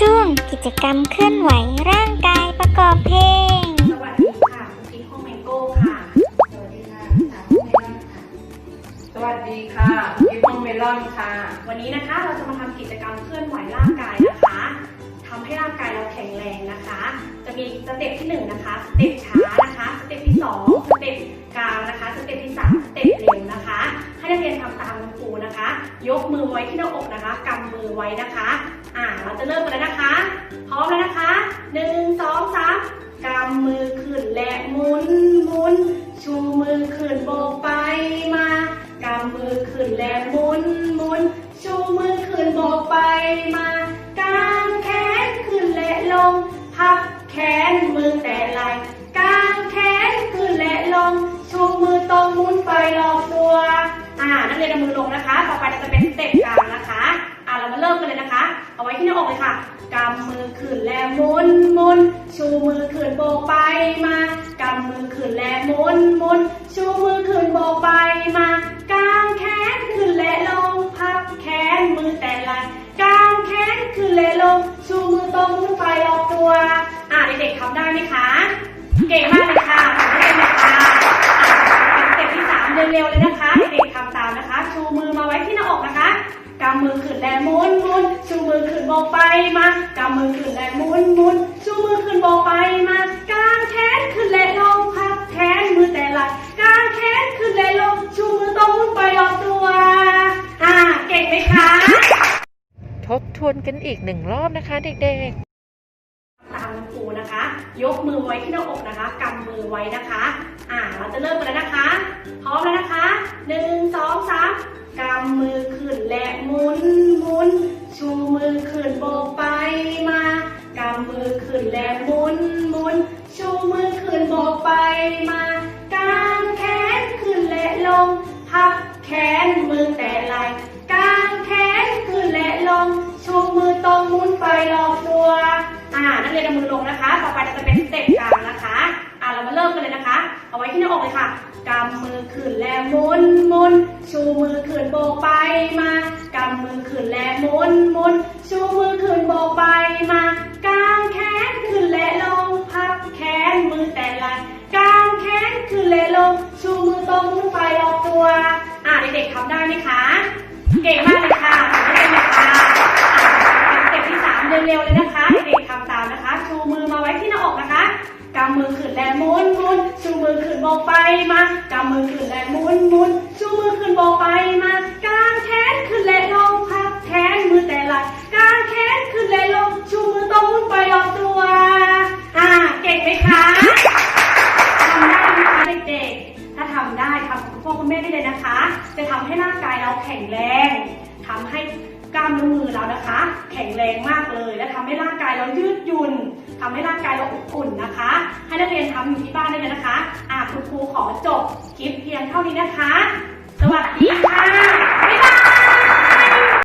ช่วงกิจกรรมเคลื่อนไหวร่างกายประกอบเพลง สวัสดีค่ะคุณกิ๊กห้องแมโก้ค่ะ สวัสดีค่ะสาวเมลอนค่ะ สวัสดีค่ะกิฟต์เมลอนค่ะ วันนี้นะคะเราจะมาทำกิจกรรมเคลื่อนไหวร่างกายนะคะทำให้ร่างกายเราแข็งแรงนะคะ จะมีสเต็ปที่หนึ่งนะคะ สเต็ปช้านะคะ สเต็ปที่สองสเต็ปกลางนะคะ สเต็ปที่สามสเต็ปเร็วนะคะ ให้นักเรียนทำตาม ยกมือไว้ที่หน้าอกนะคะกำมือไว้นะคะ อ่า เราจะเริ่มกันแล้วนะคะ พร้อมแล้วนะคะหนึ่งสองสามกำมือขึ้นและหมุนหมุน ชูมือขึ้นโบกไปมากำมือขึ้นและหมุนหมุน ชูมือขึ้นโบกไปมาำมือขึ้นและหมุนหมุนชูมือขึ้นโบกไปมากำมือขึ้นและหมุนหมุนชูมือขึ้นโบกไปมากางแขนขึ้นและลงพับแขนมือแต่ละกางแขนขึ้นและลง ชูมือตรงหมุนไปรอบตัวอ่าเด็กๆทำได้ไหมคะ เก่งมากเลยค่ะทำได้ไหมคะอะสเต็ปที่สามเร็วๆเลยนะคะเด็กๆทำตามนะคะ ชูมือมาไว้ที่หน้าอกนะคะ กำมือขึ้นและหมุนหมุนชูมือขึ้นโบกไปมากำมือขึ้นและหมุนหมุนชูมือขึ้นโบกไปมากางแขนขึ้นและลงพับแขนมือแต่ละกางแขนขึ้นและลงชูมือตรงหมุนไปรอบตัวอ่าเก่งไหมคะ ทบทวนกันอีกหนึ่งรอบนะคะเด็กๆตามคุณครูนะคะ ยกมือไว้ที่หน้าอกนะคะกำมือไว้นะคะ อ่าเราจะเริ่มกันแล้วนะคะ พร้อมแล้วนะคะหนึ่งสองสามกำมือขึ้นและ หมุนหมุน ชูมือขึ้นโบกไปมากำมือขึ้นและหมุนหมุน ชูมือขึ้นโบกไปมากางแขนขึ้นและลง พับแขนมือแต่ไหลกางแขนขึ้นและลง ชูมือตรงหมุนไปรอบตัวอ่านักเรียนเอามือลงนะคะ ต่อไปเราจะเป็นสเต็ปกลางนะคะอ่าเรามาเริ่มกันเลยนะคะ เอาไว้ที่หน้าอกเลยค่ะกำมือขึ้นและหมุนหมุนชูมือขึ้นโบกไปมาำมือขึ้นและหมุนหมุนชูมือขึ้นโบกไปมากางแขนขึ้นและลงพับแขนมือแต่ละกางแขนขึ้นและลงชูมือตรงหมุนไปรอบตัว อ่าเด็กๆทำได้ไหมคะ เก่งมากเลยค่ะทำได้ไหมคะอะเต็ปที่สามเร็วๆเลยนะคะเด็กๆทำตามนะคะ ชูมือมาไว้ที่หน้าอกนะคะกำมือขึ้นและหมุนหมุนชูมือขึ้นโบกไปมากำมือขึ้นและหมุนหมุนชูมือขึ้นโบกไป กับคุณพ่อคุณแม่ได้เลยนะคะ จะทำให้ร่างกายเราแข็งแรงทำให้กล้ามเนื้อมือเรานะคะ แข็งแรงมากเลย และทำให้ร่างกายเรายืดหยุ่นทำให้ร่างกายเราอบอุ่นนะคะ ให้นักเรียนทำอยู่ที่บ้านได้เลยนะคะอ่าคุณครูขอจบคลิปเพียงเท่านี้นะคะ สวัสดีค่ะ